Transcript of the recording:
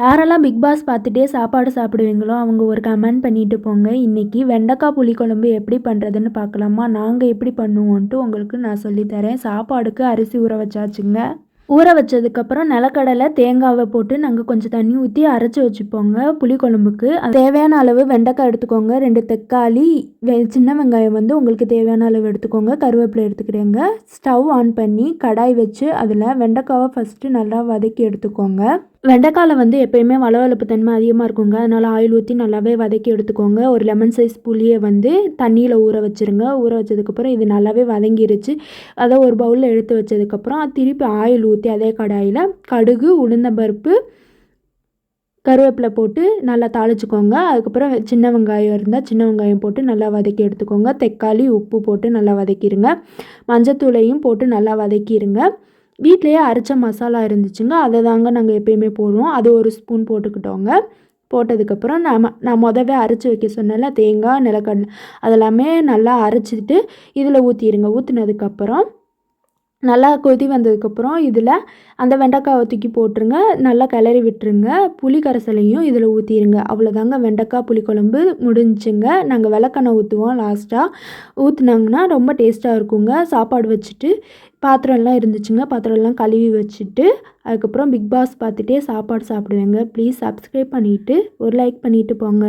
யாரெல்லாம் big pass பார்த்துட்டே சாப்பாடு சாப்பிடுவீங்களோ அவங்க ஒரு கமெண்ட் பண்ணிட்டு போங்க. இன்றைக்கி வெண்டைக்காய் புளிக்குழம்பு எப்படி பண்ணுறதுன்னு பார்க்கலாமா? நாங்கள் எப்படி பண்ணுவோன்ட்டு உங்களுக்கு நான் சொல்லித்தரேன் சாப்பாடுக்கு அரிசி ஊற வச்சாச்சுங்க. ஊற வச்சதுக்கப்புறம் நிலக்கடலை தேங்காவை போட்டு நாங்கள் கொஞ்சம் தண்ணி ஊற்றி அரைச்சி வச்சுப்போங்க புளிக்குழம்புக்கு. தேவையான அளவு வெண்டைக்காய் எடுத்துக்கோங்க. ரெண்டு தக்காளி சின்ன வெங்காயம் வந்து உங்களுக்கு தேவையான அளவு எடுத்துக்கோங்க. கருவேப்பிலை எடுத்துக்கிறேங்க. ஸ்டவ் ஆன் பண்ணி கடாய் வச்சு அதில் வெண்டைக்காவை ஃபஸ்ட்டு நல்லா வதக்கி எடுத்துக்கோங்க. வெண்டைக்காயில் வந்து எப்போயுமே வளவளப்பு தன்மை அதிகமாக இருக்குங்க. அதனால் ஆயில் ஊற்றி நல்லாவே வதக்கி எடுத்துக்கோங்க. ஒரு லெமன் சைஸ் புளியை வந்து தண்ணியில் ஊற வச்சுருங்க. ஊற வச்சதுக்கப்புறம் இது நல்லாவே வதங்கிருச்சு. அதை ஒரு பவுலில் எடுத்து வச்சதுக்கப்புறம் திருப்பி ஆயில் ஊற்றி அதே கடாயில் கடுகு உளுந்தம்பருப்பு கருவேப்பிலை போட்டு நல்லா தாளிச்சுக்கோங்க. அதுக்கப்புறம் சின்ன வெங்காயம் இருந்தால் சின்ன வெங்காயம் போட்டு நல்லா வதக்கி எடுத்துக்கோங்க. தக்காளி உப்பு போட்டு நல்லா வதக்கிடுங்க மஞ்சத்தூளையும் போட்டு நல்லா வதக்கிடுங்க வீட்லேயே அரைச்ச மசாலா இருந்துச்சுங்க அதை தாங்க நாங்கள் எப்பயுமே போடுவோம். அது ஒரு ஸ்பூன் போட்டுக்கிட்டோங்க. போட்டதுக்கப்புறம் நம்ம நான் முதவே அரைச்சி வைக்க சொன்னேன்ல தேங்காய் நிலக்கடலை அதெல்லாமே நல்லா அரைச்சிட்டு இதில் ஊற்றிடுங்க ஊற்றினதுக்கப்புறம் நல்லா கொதி வந்ததுக்கப்புறம் இதில் அந்த வெண்டைக்காவை தூக்கி போட்டுருங்க. நல்லா கிளறி விட்டுருங்க. புளி கரைசலையும் இதில் ஊற்றிடுங்க அவ்வளோதாங்க வெண்டைக்காய் புளிக்குழம்பு முடிஞ்சுங்க நாங்கள் விளக்கெண்ணெய் ஊற்றுவோம் லாஸ்ட்டாக ஊற்றுனாங்கன்னா ரொம்ப டேஸ்ட்டாக இருக்குங்க. சாப்பாடு வச்சுட்டு பாத்திரம்லாம் இருந்துச்சுங்க. பாத்திரம்லாம் கழுவி வச்சுட்டு அதுக்கப்புறம் பிக் பாஸ் பார்த்துட்டே சாப்பாடு சாப்பிடுவேங்க. ப்ளீஸ் சப்ஸ்கிரைப் பண்ணிவிட்டு ஒரு லைக் பண்ணிவிட்டு போங்க.